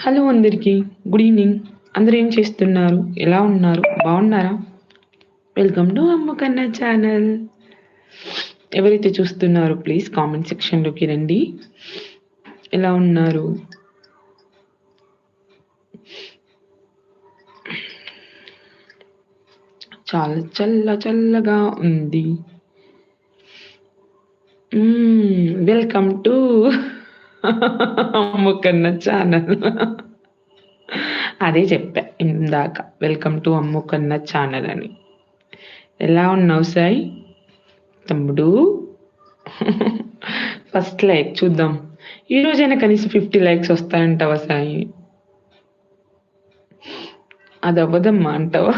Hello అందరికీ good evening. అందరూ ఏం చేస్తున్నారు? ఎలా ఉన్నారు? బాగున్నారా? Welcome to Ammakanna channel. ఎవరైతే చూస్తున్నారో ప్లీజ్ కామెంట్ సెక్షన్లోకి రండి. ఎలా ఉన్నారు? చాలా చల్ల చల్లగా ఉంది. Welcome to Ammukanna channel. అదే చెప్పా ఇందాక. వెల్కమ్ టు అమ్ముకన్న ఛానల్ అని. ఎలా ఉన్నావు సాయి? తమ్ముడు. ఫస్ట్ లైక్ చూద్దాం. ఈ రోజైనా కనీసం ఫిఫ్టీ లైక్స్ వస్తాయంటావా సాయి? అది అవ్వదమ్మా అంటావా?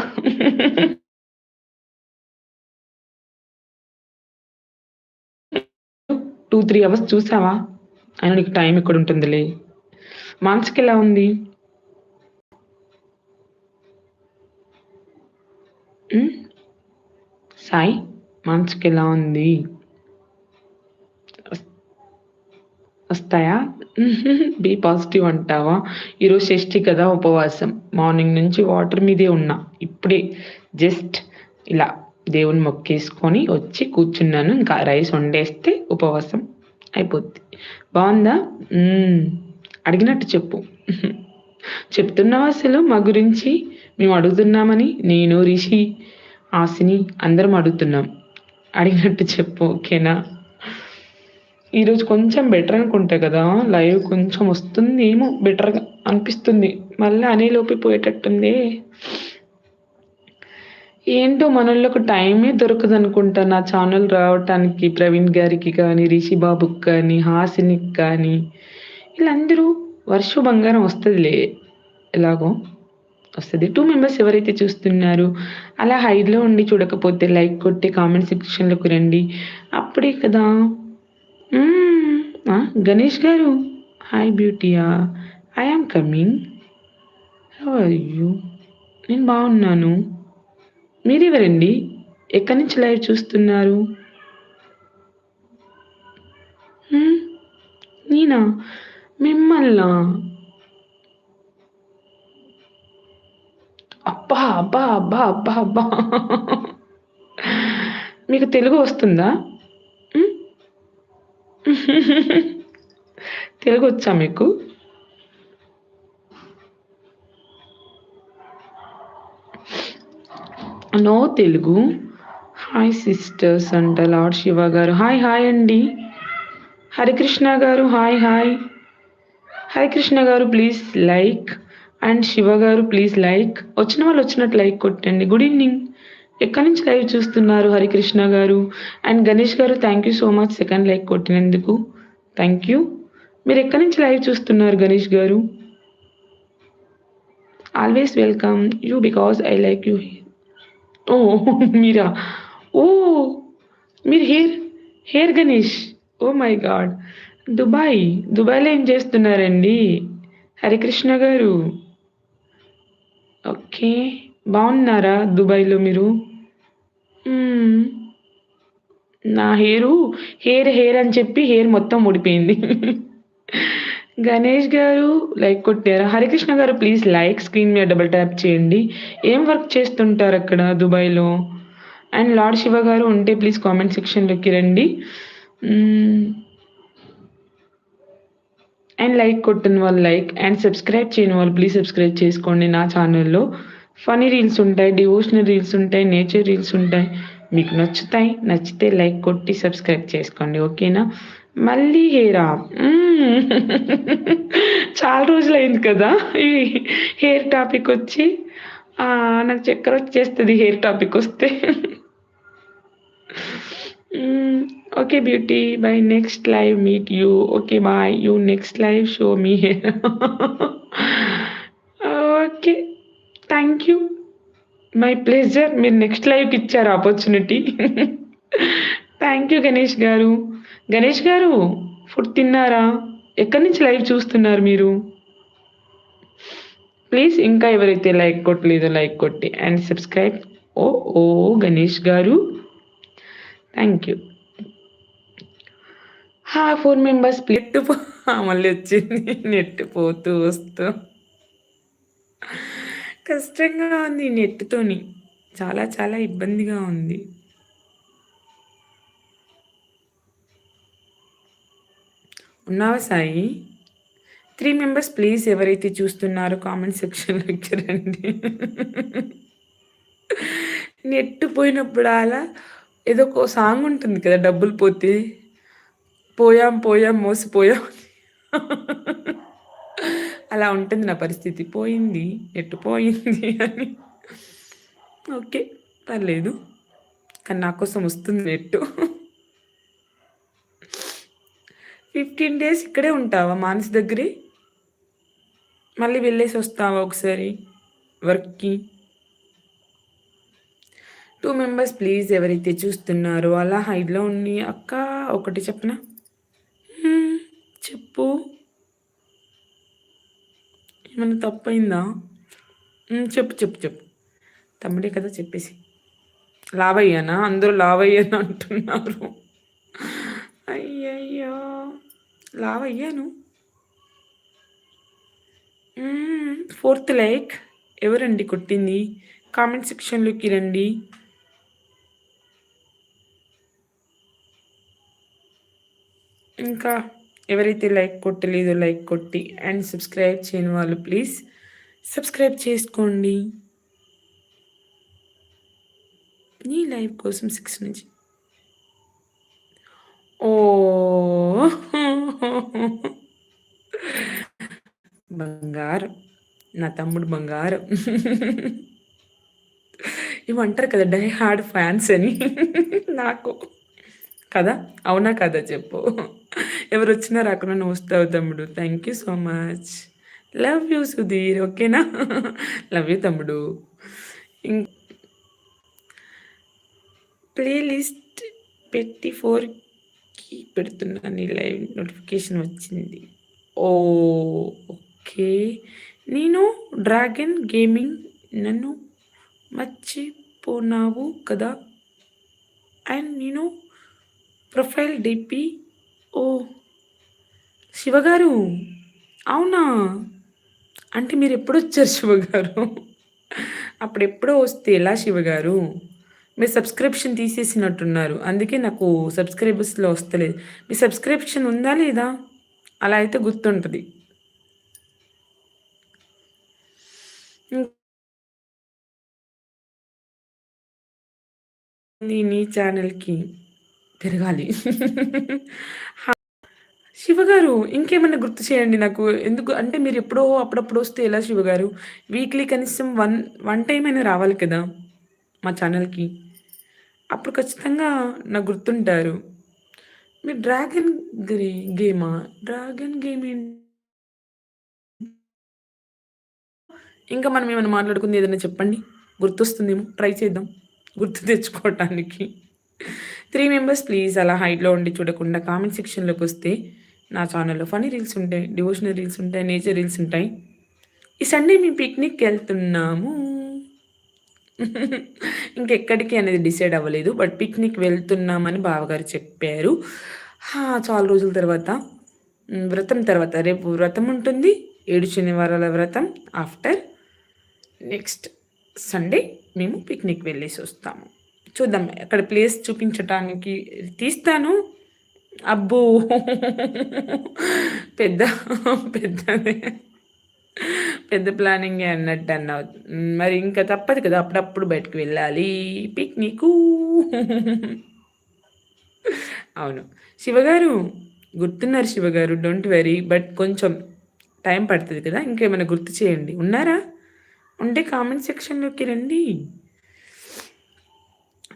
టూ త్రీ అవర్స్ చూసావా? అయినా నీకు టైం ఇక్కడ ఉంటుందిలే. మనసుకి ఎలా ఉంది? సాయి మనసుకి ఎలా ఉంది? వస్తాయా? బీ పాజిటివ్ అంటావా? ఈరోజు షష్ఠి కదా ఉపవాసం. మార్నింగ్ నుంచి వాటర్ మీదే ఉన్నా. ఇప్పుడే జస్ట్ ఇలా దేవుని మొక్కేసుకొని వచ్చి కూర్చున్నాను. ఇంకా రైస్ వండేస్తే ఉపవాసం. అయిపోద్ది. బాగుందా అడిగినట్టు చెప్పు. చెప్తున్నావా అసలు మా గురించి మేము అడుగుతున్నామని నేను రిషి ఆసిని అందరం అడుగుతున్నాం. అడిగినట్టు చెప్పు ఓకేనా? ఈరోజు కొంచెం బెటర్ అనుకుంటా కదా? లైవ్ కొంచెం వస్తుంది ఏమో బెటర్గా అనిపిస్తుంది. మళ్ళీ అనే లోపి పోయేటట్టుంది. ఏంటో మనోళ్ళకు టైమే దొరకదు అనుకుంటా నా ఛానల్ రావటానికి ప్రవీణ్ గారికి కానీ రిషి బాబుకి కానీ హాసినికి కానీ వీళ్ళందరూ వర్ష బంగారం వస్తుందిలే. ఎలాగో? వస్తుంది. టూ మెంబర్స్ ఎవరైతే చూస్తున్నారు అలా హైడ్లో ఉండి చూడకపోతే లైక్ కొట్టి కామెంట్ సెక్షన్లోకి రండి. అప్పుడే కదా. గణేష్ గారు. హాయ్ బ్యూటీయా ఐ ఆమ్ కమింగ్ అయ్యో నేను బాగున్నాను. మీరెవరండి? ఎక్కడి నుంచి లైవ్ చూస్తున్నారు? హ్మ్? నేనా? మిమ్మల్నా? అబ్బా అబ్బా అబ్బా అబ్బా అబ్బా. మీకు తెలుగు వస్తుందా? తెలుగు వచ్చా మీకు? నో తెలుగు. హాయ్ సిస్టర్స్ అంట లార్డ్ శివ గారు. హాయ్ హాయ్ అండి. హరికృష్ణ గారు హాయ్ హాయ్ హరికృష్ణ గారు ప్లీజ్ లైక్ అండ్ శివ గారు ప్లీజ్ లైక్ వచ్చిన వాళ్ళు వచ్చినట్టు లైక్ కొట్టండి. గుడ్ ఈవినింగ్ ఎక్కడి నుంచి లైవ్ చూస్తున్నారు హరికృష్ణ గారు? అండ్ గణేష్ గారు thank you so much second like కొట్టినందుకు. Thank you మీరు ఎక్కడి నుంచి లైవ్ చూస్తున్నారు గణేష్ గారు? Always welcome you because I like you oh మీరా? ఓ మీరు here here Ganesh. Oh my God. Dubai దుబాయ్లో ఏం చేస్తున్నారండి? హరికృష్ణ గారు. ఓకే. బాగున్నారా దుబాయ్లో మీరు? నా హెయిరు హెయిర్ హెయిర్ అని చెప్పి హెయిర్ మొత్తం ఊడిపోయింది. గణేష్ గారు లైక్ కొట్టారు. హరికృష్ణ గారు ప్లీజ్ లైక్ స్క్రీన్ మీద డబుల్ ట్యాప్ చేయండి. ఏం వర్క్ చేస్తుంటారు అక్కడ దుబాయ్లో? అండ్ లార్డ్ శివ గారు ఉంటే ప్లీజ్ కామెంట్ సెక్షన్లోకి రండి. అండ్ లైక్ కొట్టిన వాళ్ళు లైక్ అండ్ సబ్స్క్రైబ్ చేయని వాళ్ళు ప్లీజ్ సబ్స్క్రైబ్ చేసుకోండి నా ఛానల్లో ఫనీ రీల్స్ ఉంటాయి డివోషనల్ రీల్స్ ఉంటాయి నేచర్ రీల్స్ ఉంటాయి. మీకు నచ్చుతాయి నచ్చితే లైక్ కొట్టి సబ్స్క్రైబ్ చేసుకోండి. ఓకేనా మళ్ళీ హెయిరా చాలా రోజులైంది కదా. ఈ హెయిర్ టాపిక్ వచ్చి నాకు చక్కెర వచ్చేస్తుంది హెయిర్ టాపిక్ వస్తే. Okay beauty bye next live meet you. Okay bye. You next live show me okay. Thank you. My pleasure. మీరు నెక్స్ట్ లైవ్కి ఇచ్చారు ఆపర్చునిటీ. థ్యాంక్ యూ గణేష్ గారు. గణేష్ గారు ఫుడ్ తిన్నారా? ఎక్కడి నుంచి లైవ్ చూస్తున్నారు మీరు? ప్లీజ్ ఇంకా ఎవరైతే లైక్ కొట్టలేదో లైక్ కొట్టి అండ్ సబ్స్క్రైబ్ ఓ ఓ గణేష్ గారు. థ్యాంక్ యూ హా ఫోర్ మెంబర్స్ నెట్ మళ్ళీ వచ్చింది. నెట్ పోతూ వస్తూ. కష్టంగా ఉంది నెట్‌తోని. చాలా చాలా ఇబ్బందిగా ఉంది. ఉన్నావా సాయి? త్రీ మెంబర్స్ ప్లీజ్ ఎవరైతే చూస్తున్నారో కామెంట్ సెక్షన్‌లోకి రండి. నెట్ అలా ఏదో ఒక సాంగ్ ఉంటుంది కదా! డబ్బులు పోతే. పోయాం పోయాం మోసిపోయాం. అలా ఉంటుంది నా పరిస్థితి. పోయింది, నెట్ పోయింది అని. ఓకే. పర్లేదు. కానీ నా కోసం వస్తుంది నెట్టు. 15 డేస్ ఇక్కడే ఉంటావా మానస్ దగ్గరే? మళ్ళీ వెళ్ళేసి వస్తావా ఒకసారి వర్క్‌కి? టూ మెంబర్స్ ప్లీజ్ ఎవరైతే చూస్తున్నారో అలా హైడ్‌లో ఉండి అక్క ఒకటి చెప్పనా? చెప్పు. ఏమైనా తప్పైందా చెప్పు చెప్పు చెప్పు. తమ్ముడే కదా చెప్పేసి. లావయ్యానా? అందరూ లావయ్యాను అంటున్నారు. అయ్యయ్యో! లావ్ అయ్యాను ఫోర్త్ లైక్ ఎవరండి కొట్టింది? కామెంట్ సెక్షన్‌లోకి రండి. ఇంకా ఎవరైతే లైక్ కొట్టలేదో లైక్ కొట్టి అండ్ సబ్స్క్రైబ్ చేయని వాళ్ళు ప్లీజ్ సబ్స్క్రైబ్ చేసుకోండి. నీ లైఫ్ కోసం సిక్స్ నుంచి. ఓహ్! బంగారం. నా తమ్ముడు బంగారం. ఇవంటారు కదా! డై హార్డ్ ఫ్యాన్స్ అని నాకు. కదా! అవునా కదా చెప్పు. ఎవరు వచ్చినా నువ్వు వస్తావు తమ్ముడు. Thank you so much. Love you Sudheer. ఓకేనా? లవ్ యూ తమ్ముడు. ఇం ప్లేలిస్ట్ పెట్టి ఫోర్కి పెడుతున్నాను. లైవ్ నోటిఫికేషన్ వచ్చింది. Oh okay. నేను డ్రాగన్ గేమింగ్ నన్ను మర్చిపోనావు కదా! అండ్ నేను ప్రొఫైల్ డీపీ ఓ శివగారు. అవునా? అంటే మీరు ఎప్పుడు వచ్చారు శివగారు? అప్పుడెప్పుడో వస్తే ఎలా శివగారు? మీరు సబ్స్క్రిప్షన్ తీసేసినట్టున్నారు. అందుకే నాకు సబ్స్క్రైబర్స్‌లో వస్తలేదు. మీ సబ్స్క్రిప్షన్ ఉందా లేదా? అలా అయితే గుర్తుంటుంది నీ నీ ఛానల్కి తిరగాలి శివగారు ఇంకేమైనా గుర్తు చేయండి నాకు. ఎందుకు అంటే మీరు ఎప్పుడో అప్పుడప్పుడు వస్తే ఎలా శివగారు? వీక్లీ కనీసం వన్ వన్ టైం అయినా రావాలి కదా! మా ఛానల్కి అప్పుడు ఖచ్చితంగా నాకు గుర్తుంటారు. మీరు డ్రాగన్ గ్రీ గేమా? డ్రాగన్ గేమ్ ఏంటి ఇంకా మనం ఏమైనా మాట్లాడుకుంది ఏదైనా చెప్పండి. గుర్తొస్తుందేమో ట్రై చేద్దాం. గుర్తు తెచ్చుకోవటానికి. త్రీ మెంబర్స్ ప్లీజ్ అలా హైట్లో ఉండి చూడకుండా కామెంట్ సెక్షన్లోకి వస్తే నా ఛానల్లో ఫనీ రీల్స్ ఉంటాయి. డివోషనల్ రీల్స్ ఉంటాయి. నేచర్ రీల్స్ ఉంటాయి. ఈ సండే మేము పిక్నిక్‌కెళ్తున్నాము. ఇంకెక్కడికి అనేది డిసైడ్ అవ్వలేదు. బట్ పిక్నిక్ వెళ్తున్నామని బావగారు చెప్పారు. చాలా రోజుల తర్వాత వ్రతం తర్వాత రేపు వ్రతం ఉంటుంది. ఏడు శనివారాల వ్రతం ఆఫ్టర్ నెక్స్ట్ సండే మేము పిక్నిక్ వెళ్ళేసొస్తాము. చూద్దాం అక్కడ ప్లేస్ చూపించటానికి తీస్తాను. అబ్బో! పెద్ద పెద్దదే. పెద్ద ప్లానింగే అన్నట్టు అన్నావు. మరి ఇంకా తప్పదు కదా! అప్పుడప్పుడు బయటకు వెళ్ళాలి. పిక్నికు. అవును. శివగారు గుర్తున్నారు శివగారు. డోంట్ వెరీ బట్ కొంచెం టైం పడుతుంది కదా! ఇంకేమైనా గుర్తు చేయండి. ఉన్నారా? ఉంటే కామెంట్ సెక్షన్‌లోకి రండి.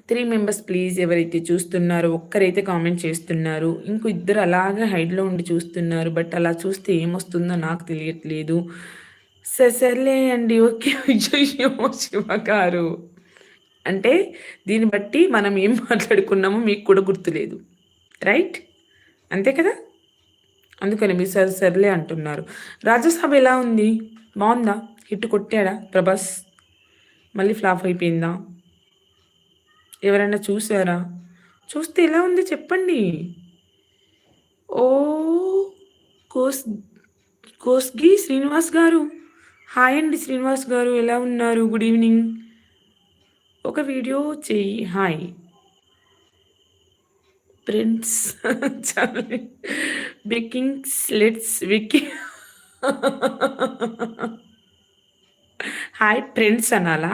త్రీ మెంబర్స్ ప్లీజ్ ఎవరైతే చూస్తున్నారో ఒక్కరైతే కామెంట్ చేస్తున్నారు. ఇంకో ఇద్దరు అలాగే హైడ్‌లో ఉండి చూస్తున్నారు. బట్ అలా చూస్తే ఏమొస్తుందో నాకు తెలియట్లేదు. సరే సర్లే అండి. ఓకే. విజయో శివ గారు అంటే దీన్ని బట్టి మనం ఏం మాట్లాడుకున్నామో మీకు కూడా గుర్తులేదు. రైట్? అంతే కదా! అందుకని మీరు సార్ సర్లే అంటున్నారు. రాజ్యసభ ఎలా ఉంది? బాగుందా హిట్ కొట్టాడా ప్రభాస్? మళ్ళీ ఫ్లాప్ అయిపోయిందా? ఎవరైనా చూసారా? చూస్తే ఎలా ఉంది చెప్పండి. ఓ కోస్ కోస్గి శ్రీనివాస్ గారు. హాయ్ అండి శ్రీనివాస్ గారు ఎలా ఉన్నారు గుడ్ ఈవినింగ్ ఒక వీడియో చెయ్యి హాయ్ ప్రిన్స్ బికింగ్స్ బేకింగ్స్ లెట్స్ వికి హాయ్ ఫ్రెండ్స్ అనాలా?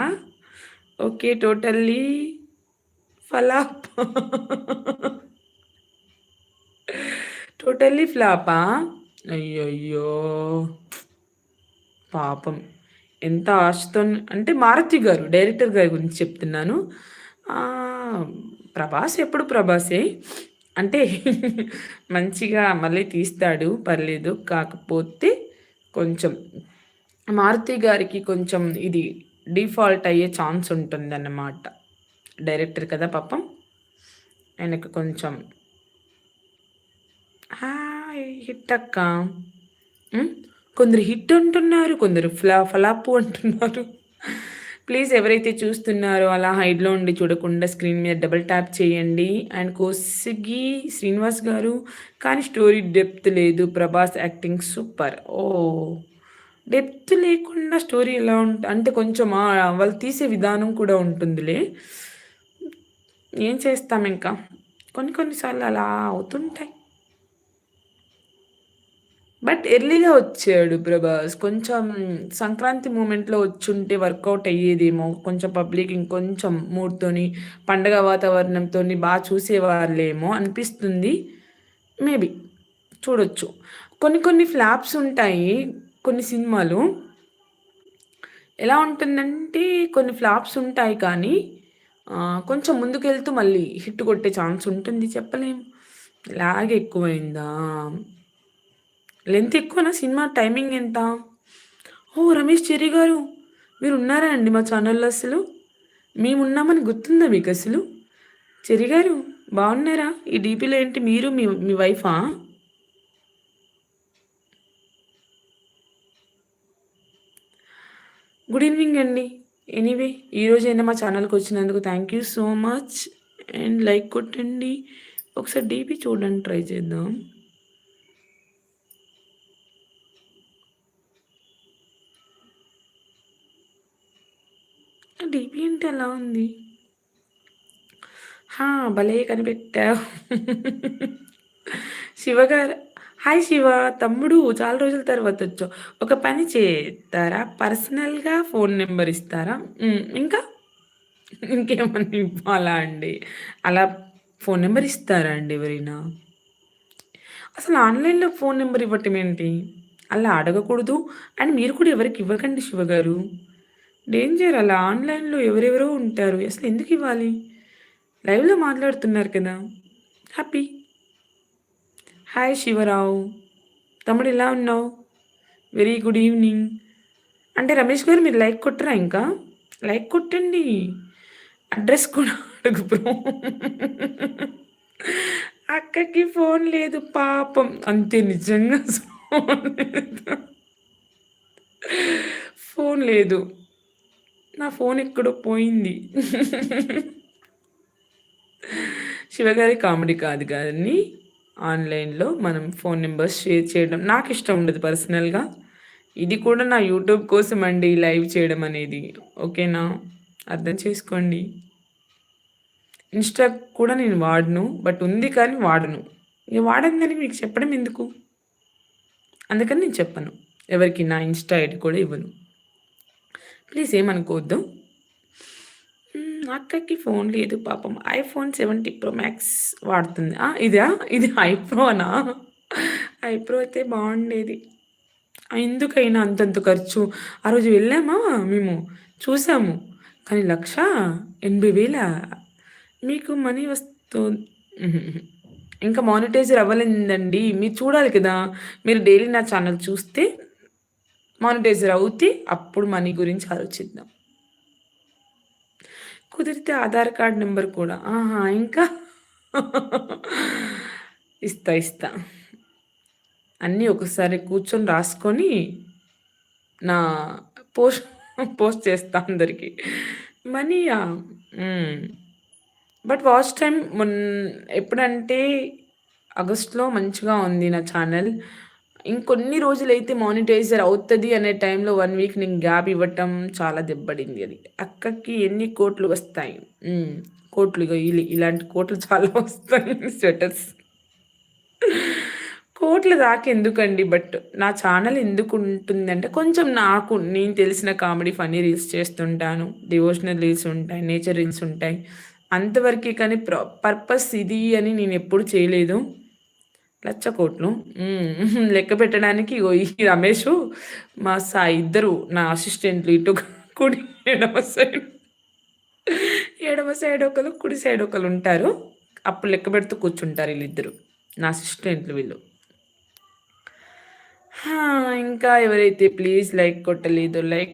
Okay totally flop. టోటల్లీ ఫ్లాపా? అయ్యయ్యో. పాపం. ఎంత ఆశతో అంటే మారుతి గారు డైరెక్టర్ గారి గురించి చెప్తున్నాను. ప్రభాస్ ఎప్పుడు ప్రభాసే? అంటే మంచిగా మళ్ళీ తీస్తాడు పర్లేదు. కాకపోతే కొంచెం మారుతి గారికి కొంచెం ఇది డిఫాల్ట్ అయ్యే ఛాన్స్ ఉంటుంది అన్నమాట డైరెక్టర్ కదా పాపం. ఆయనకు కొంచెం హిట్ అక్క కొందరు హిట్ అంటున్నారు కొందరు ఫ్లా ఫలాపు అంటున్నారు. ప్లీజ్ ఎవరైతే చూస్తున్నారో అలా హైడ్లో ఉండి చూడకుండా స్క్రీన్ మీద డబుల్ ట్యాప్ చేయండి. అండ్ కోసిగి శ్రీనివాస్ గారు కానీ స్టోరీ డెప్త్ లేదు. Prabhas acting super. ఓ డెప్త్ లేకుండా స్టోరీ ఎలా ఉంటుంది అంటే కొంచెం వాళ్ళు తీసే విధానం కూడా ఉంటుందిలే. ఏం చేస్తాం ఇంకా? కొన్ని కొన్నిసార్లు అలా అవుతుంటాయి. బట్ ఎర్లీగా వచ్చాడు ప్రభాస్. కొంచెం సంక్రాంతి మూమెంట్లో వచ్చుంటే వర్కౌట్ అయ్యేదేమో. కొంచెం పబ్లిక్ ఇంకొంచెం మూడ్తోని పండగ వాతావరణంతో బాగా చూసేవాళ్ళేమో అనిపిస్తుంది. మేబీ చూడొచ్చు. కొన్ని కొన్ని ఫ్లాప్స్ ఉంటాయి. కొన్ని సినిమాలు ఎలా ఉంటుందంటే కొన్ని ఫ్లాప్స్ ఉంటాయి కానీ కొంచెం ముందుకెళ్తూ మళ్ళీ హిట్ కొట్టే ఛాన్స్ ఉంటుంది చెప్పలేము లాగ్ ఎక్కువైందా? లెంత్ ఎక్కువనా సినిమా టైమింగ్ ఎంత? ఓ రమేష్ చెరి గారు మీరు ఉన్నారా అండి మా ఛానల్లో అసలు? మేము ఉన్నామని గుర్తుందా మీకు అసలు? చెరి గారు బాగున్నారా? ఈ డీపీలో ఏంటి మీరు మీ మీ వైఫా? గుడ్ ఈవినింగ్ అండి ఎనీవే ఈరోజైనా మా ఛానల్కి వచ్చినందుకు thank you so much and like కొట్టండి. ఒకసారి డీపీ చూడండి ట్రై చేద్దాం. డీపీ అంటే ఎలా ఉంది? భలే కనిపెట్టావు. శివగారు హాయ్ శివ తమ్ముడు చాలా రోజుల తర్వాత వచ్చావు. ఒక పని చేస్తారా? పర్సనల్గా ఫోన్ నెంబర్ ఇస్తారా? ఇంకా? ఇంకేమన్నా ఇవ్వాలా అండి? అలా ఫోన్ నెంబర్ ఇస్తారా అండి ఎవరైనా? అసలు ఆన్లైన్లో ఫోన్ నెంబర్ ఇవ్వటం ఏంటి? అలా అడగకూడదు. అండ్ మీరు కూడా ఎవరికి ఇవ్వకండి శివగారు డేంజర్ అలా ఆన్లైన్లో ఎవరెవరో ఉంటారు. అసలు ఎందుకు ఇవ్వాలి? లైవ్లో మాట్లాడుతున్నారు కదా. హ్యాపీ. హాయ్ శివరావు తమ్ముడు ఎలా ఉన్నావు? వెరీ గుడ్ ఈవినింగ్ అంటే రమేష్ గారు మీరు లైక్ కొట్టరా ఇంకా? లైక్ కొట్టండి. అడ్రస్ కూడా అడుగు బ్రో అక్కకి ఫోన్ లేదు పాపం. అంతే నిజంగా ఫోన్ లేదు. నా ఫోన్ ఎక్కడో పోయింది. శివగారి కామెడీ కాదు కానీ ఆన్లైన్లో మనం ఫోన్ నెంబర్స్ షేర్ చేయడం నాకు ఇష్టం ఉండదు పర్సనల్గా. ఇది కూడా నా యూట్యూబ్ కోసం అండి లైవ్ చేయడం అనేది. ఓకేనా? అర్థం చేసుకోండి. ఇన్స్టా కూడా నేను వాడను బట్ ఉంది కానీ వాడను. ఇక వాడందని మీకు చెప్పడం ఎందుకు? అందుకని నేను చెప్పను. ఎవరికి నా ఇన్స్టా ఐడి కూడా ఇవ్వను. ప్లీజ్ ఏమనుకోవద్దు. అక్కకి ఫోన్ లేదు పాపం. ఐఫోన్ సెవెంటీ ప్రో మ్యాక్స్ వాడుతుంది. ఇదా? ఇది ఐప్రోనా ఐప్రో అయితే బాగుండేది. ఎందుకైనా అంతంత ఖర్చు. ఆ రోజు వెళ్ళామా మేము? చూసాము. కానీ లక్ష ఎనభై వేల. మీకు మనీ వస్తు ఇంకా మానిటైజర్ అవ్వలేదండి. మీరు చూడాలి కదా. మీరు డైలీ నా ఛానల్ చూస్తే మానిటైజర్ అవుతే అప్పుడు మనీ గురించి ఆలోచిద్దాం. కుదిరితే ఆధార్ కార్డ్ నెంబర్ కూడా. ఆహా ఇంకా? ఇస్తా ఇస్తా. అన్నీ ఒకసారి కూర్చొని రాసుకొని నా పోస్ట్ పోస్ట్ చేస్తా అందరికీ. మనీయా బట్ వాచ్ టైం మొన్ ఎప్పుడంటే ఆగస్ట్లో మంచిగా ఉంది నా ఛానల్. ఇంకొన్ని రోజులైతే మానిటైజర్ అవుతుంది అనే టైంలో వన్ వీక్ నేను గ్యాప్ ఇవ్వటం చాలా దెబ్బడింది అది. అక్కకి ఎన్ని కోట్లు వస్తాయి? కోట్లు ఇలాంటి కోట్లు చాలా వస్తాయి స్వెటర్స్. కోట్ల దాకా ఎందుకండి? బట్ నా ఛానల్ ఎందుకు ఉంటుందంటే కొంచెం నాకు నేను తెలిసిన కామెడీ ఫనీ రీల్స్ చేస్తుంటాను. డివోషనల్ రీల్స్ ఉంటాయి నేచర్ రీల్స్ ఉంటాయి. అంతవరకే కానీ పర్పస్ ఇది అని నేను ఎప్పుడు చేయలేదు. లచ్చ కోట్లు లెక్క పెట్టడానికి ఈ రమేష్ మా సా ఇద్దరు నా అసిస్టెంట్లు ఇటు కుడి ఎడమ సైడ్ ఎడమ సైడ్ ఒకరు కుడి సైడ్ ఒకరు ఉంటారు. అప్పుడు లెక్క పెడుతూ కూర్చుంటారు వీళ్ళిద్దరు నా అసిస్టెంట్లు వీళ్ళు. ఇంకా ఎవరైతే ప్లీజ్ లైక్ కొట్టలేదు లైక్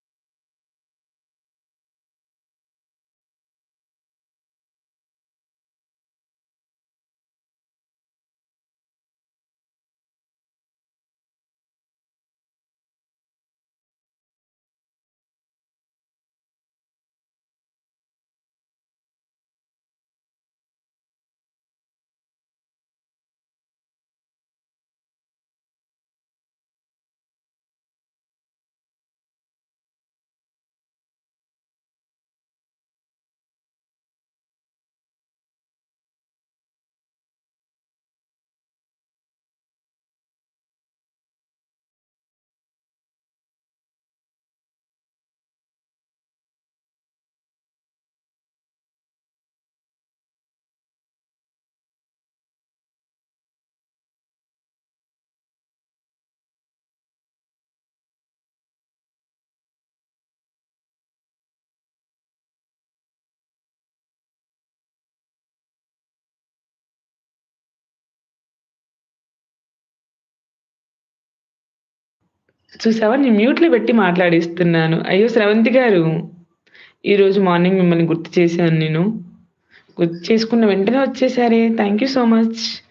చూసావా? నేను మ్యూట్లో పెట్టి మాట్లాడిస్తున్నాను. అయ్యో శ్రవంతి గారు ఈరోజు మార్నింగ్ మిమ్మల్ని గుర్తు చేశాను నేను. గుర్తు చేసుకున్న వెంటనే వచ్చేసారే. థ్యాంక్ యూ సో మచ్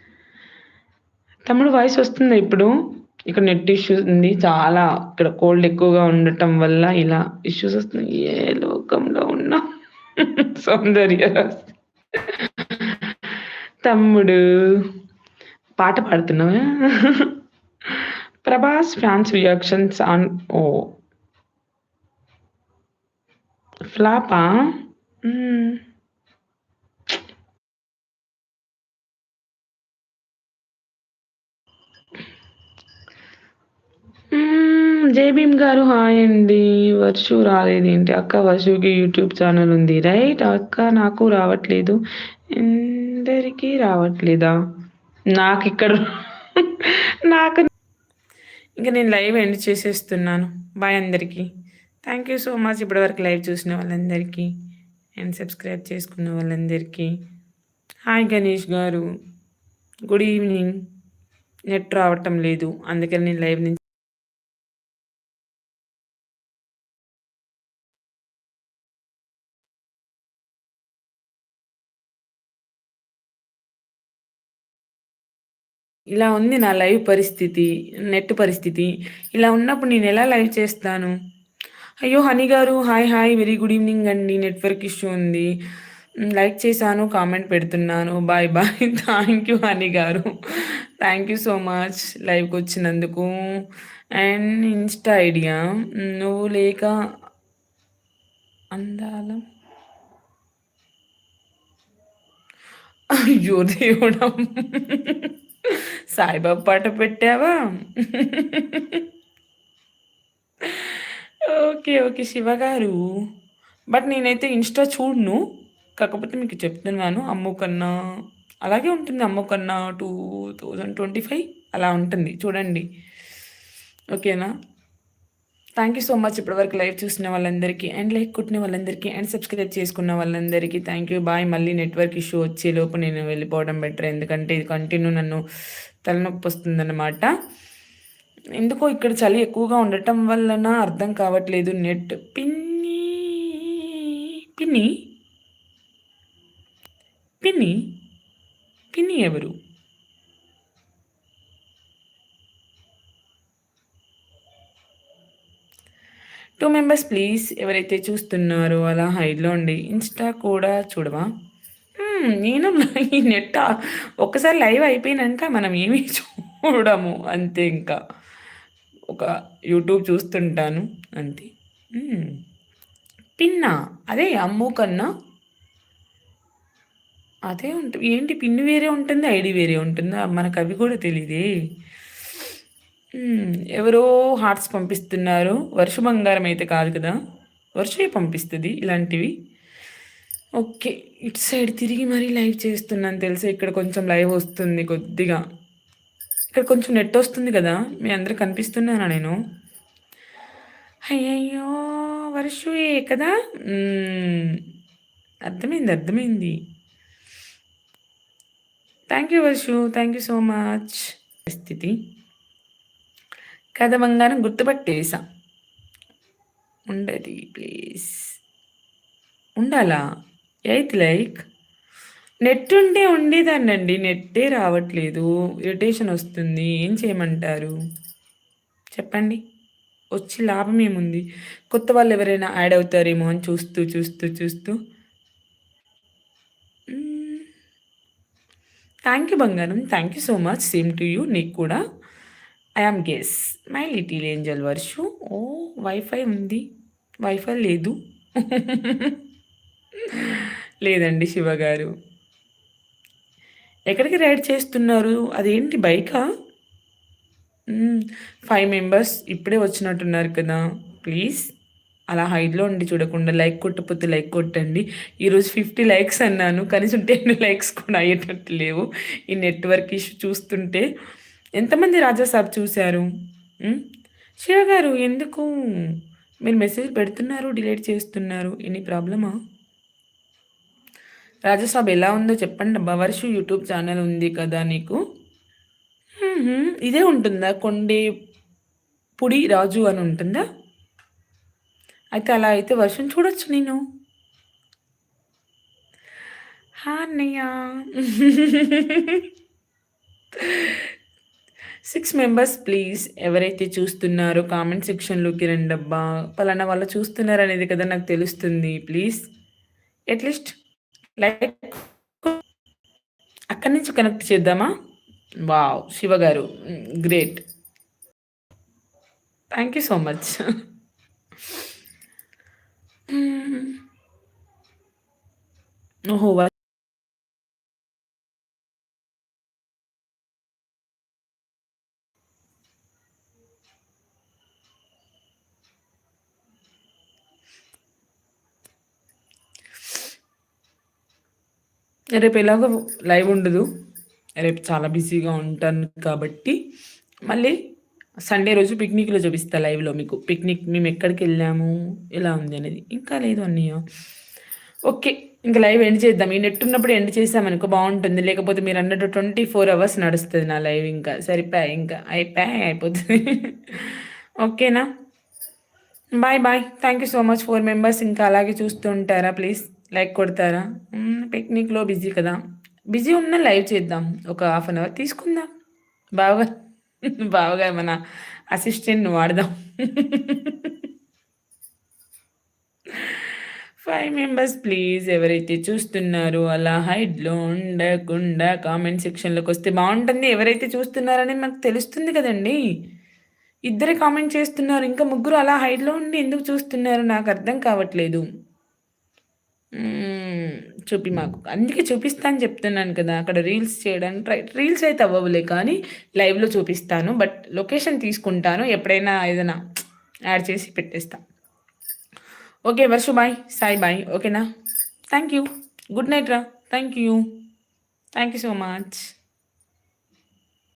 తమ్ముడు వాయిస్ వస్తుందా ఇప్పుడు? ఇక్కడ నెట్ ఇష్యూస్ ఉంది. చాలా. ఇక్కడ కోల్డ్ ఎక్కువగా ఉండటం వల్ల ఇలా ఇష్యూస్ వస్తున్నాయి. ఏ లోకంలో ఉన్నా? సౌందర్య తమ్ముడు పాట పాడుతున్నావా? Prabhas fans reactions on oh ఫ్లాపా జేబీమ్ గారు హాయ్ అండి. వర్షు రాలేదు ఏంటి? అక్క వర్షుకి యూట్యూబ్ ఛానల్ ఉంది. రైట్ అక్క నాకు రావట్లేదు. ఎందరికీ రావట్లేదా? నాకు ఇక్కడ నాకు ఇంకా నేను లైవ్ ఎండ్ చేసేస్తున్నాను. బాయ్ అందరికీ. థ్యాంక్ యూ సో మచ్ ఇప్పటివరకు లైవ్ చూసిన వాళ్ళందరికీ అండ్ సబ్స్క్రైబ్ చేసుకున్న వాళ్ళందరికీ. హాయ్ గణేష్ గారు. గుడ్ ఈవినింగ్ నెట్ రావటం లేదు. అందుకని నేను లైవ్ నుంచి ఇలా ఉంది నా లైవ్ పరిస్థితి నెట్ పరిస్థితి. ఇలా ఉన్నప్పుడు నేను ఎలా లైవ్ చేస్తాను? అయ్యో హనీ గారు hi hi very good evening అండి. నెట్వర్క్ ఇష్యూ ఉంది. లైక్ చేశాను కామెంట్ పెడుతున్నాను. Bye bye. Thank you Honey గారు. థ్యాంక్ యూ సో మచ్ లైవ్కి వచ్చినందుకు. And insta idea. నువ్వు లేక అందాల. అయ్యో దేవుడా. సాయిబాబా పాట పెట్టావా? ఓకే ఓకే శివ గారు. బట్ నేనైతే ఇన్స్టా చూడను. కాకపోతే మీకు చెప్తున్నాను అమ్ము కన్నా అలాగే ఉంటుంది అమ్ము కన్నా టూ థౌజండ్ ట్వంటీ ఫైవ్ అలా ఉంటుంది. చూడండి. ఓకేనా? థ్యాంక్ యూ సో మచ్ ఇప్పటివరకు లైవ్ చూసిన వాళ్ళందరికీ అండ్ లైక్ కుట్టిన వాళ్ళందరికీ అండ్ సబ్స్క్రైబ్ చేసుకున్న వాళ్ళందరికీ థ్యాంక్ యూ బాయ్ మళ్ళీ నెట్వర్క్ ఇష్యూ వచ్చే లోపు నేను వెళ్ళిపోవడం బెటర్ ఎందుకంటే ఇది కంటిన్యూ నన్ను తలనొప్పి వస్తుందన్నమాట. ఎందుకో ఇక్కడ చలి ఎక్కువగా ఉండటం వలన అర్థం కావట్లేదు. నెట్ పిన్ని పిన్ని పిన్ని పిన్ని ఎవరు? టూ మెంబర్స్ ప్లీజ్ ఎవరైతే చూస్తున్నారో అలా హైడ్లో ఉండి ఇన్స్టా కూడా చూడవా? నేను ఈ నెట్ ఒక్కసారి లైవ్ అయిపోయినాక మనం ఏమీ చూడము అంతే ఇంకా. ఒక యూట్యూబ్ చూస్తుంటాను అంతే. పిన్నా అదే అమ్ము కన్నా. అదే ఉంటుంది ఏంటి పిన్ వేరే ఉంటుంది ఐడి వేరే ఉంటుందా మనకు అవి కూడా తెలియదే ఎవరో హార్ట్స్ పంపిస్తున్నారు వర్ష బంగారం అయితే కాదు కదా. వర్షే పంపిస్తుంది ఇలాంటివి. ఓకే ఇటు సైడ్ తిరిగి మరీ లైవ్ చేస్తున్నాను తెలుసా ఇక్కడ కొంచెం లైవ్ వస్తుంది కొద్దిగా. ఇక్కడ కొంచెం నెట్ వస్తుంది కదా మీ అందరు కనిపిస్తున్నానా నేను? అయ్యయ్యో వర్షే కదా? అర్థమైంది అర్థమైంది. Thank you Varshu thank you so much స్థితి కథ బంగారం గుర్తుపట్టేసా. ఉండది ప్లీజ్ ఉండాలా? Eighth like. నెట్ ఉంటే ఉండేదాన్నండి నెట్టే రావట్లేదు. ఇరిటేషన్ వస్తుంది ఏం చేయమంటారు? చెప్పండి. వచ్చి లాభం ఏముంది? కొత్త వాళ్ళు ఎవరైనా యాడ్ అవుతారేమో అని చూస్తూ చూస్తూ చూస్తూ. థ్యాంక్ యూ బంగారం. Thank you so much same to you నీకు కూడా. I am guess my little angel Varshu oh wifi ఉంది. వైఫై లేదు. లేదండి శివ గారు. ఎక్కడికి రైడ్ చేస్తున్నారు? అదేంటి బైకా? ఫైవ్ మెంబర్స్ ఇప్పుడే వచ్చినట్టున్నారు కదా. ప్లీజ్. అలా హైడ్లో ఉండి చూడకుండా లైక్ కొట్టకపోతే లైక్ కొట్టండి. ఈరోజు ఫిఫ్టీ లైక్స్ అన్నాను. కనీసం టెన్ లైక్స్ కూడా అయ్యేటట్టు లేవు. ఈ నెట్వర్క్ ఇష్యూ చూస్తుంటే. ఎంతమంది రాజాసాబ్ చూశారు? శివ గారు ఎందుకు? మీరు మెసేజ్ పెడుతున్నారు డిలీట్ చేస్తున్నారు. ఎనీ ప్రాబ్లమా? రాజసాబ్ ఎలా ఉందో చెప్పండి. అబ్బా యూట్యూబ్ ఛానల్ ఉంది కదా నీకు? ఇదే ఉంటుందా? కొండే పుడి రాజు అని ఉంటుందా? అయితే అలా అయితే వర్షం చూడొచ్చు నేను. హా అన్నయ్య. సిక్స్ మెంబర్స్ ప్లీజ్ ఎవరైతే చూస్తున్నారో కామెంట్ సెక్షన్లోకి రండి పలానా వాళ్ళు చూస్తున్నారు అనేది కదా నాకు తెలుస్తుంది. ప్లీజ్ అట్లీస్ట్ లైక్ అక్కడి నుంచి కనెక్ట్ చేద్దామా? వావ్ శివ గారు. Great thank you so much ఓహో రేపు ఎలాగో లైవ్ ఉండదు. రేపు చాలా బిజీగా ఉంటాను కాబట్టి మళ్ళీ సండే రోజు పిక్నిక్లో చూపిస్తా లైవ్లో మీకు. పిక్నిక్ మేము ఎక్కడికి వెళ్ళాము ఎలా ఉంది అనేది. ఇంకా లేదు అన్నయ్య. ఓకే ఇంకా లైవ్ ఎండ్ చేద్దాం. ఈ నెట్ ఉన్నప్పుడు ఎండ్ చేసామనుకో బాగుంటుంది. లేకపోతే మీరు అన్నట్టు ట్వంటీ ఫోర్ అవర్స్ నడుస్తుంది నా లైవ్ ఇంకా. సరిపోయా ఇంకా అయిపోయా అయిపోతుంది. ఓకేనా? Bye bye. Thank you so much four members ఇంకా అలాగే చూస్తూ ఉంటారా ప్లీజ్ లైక్ కొడతారా? పిక్నిక్లో బిజీ కదా. బిజీ ఉన్న లైవ్ చేద్దాం. ఒక హాఫ్ అన్ అవర్ తీసుకుందాం. బాగా బాగా మన అసిస్టెంట్ వాడదాం. ఫైవ్ మెంబర్స్ ప్లీజ్ ఎవరైతే చూస్తున్నారో అలా హైడ్లో ఉండకుండా కామెంట్ సెక్షన్లోకి వస్తే బాగుంటుంది. ఎవరైతే చూస్తున్నారని మాకు తెలుస్తుంది కదండి. ఇద్దరే కామెంట్ చేస్తున్నారు. ఇంకా ముగ్గురు అలా హైడ్లో ఉండి ఎందుకు చూస్తున్నారు? నాకు అర్థం కావట్లేదు. చూపి మాకు. అందుకే చూపిస్తాను చెప్తున్నాను కదా అక్కడ రీల్స్ చేయడానికి ట్రై రీల్స్ అయితే అవ్వవులే కానీ లైవ్లో చూపిస్తాను బట్ లొకేషన్ తీసుకుంటాను ఎప్పుడైనా ఏదైనా యాడ్ చేసి పెట్టేస్తాను okay Varshu bye Sai bye ఓకేనా థ్యాంక్ యూ గుడ్ నైట్ రా. Thank you thank you so much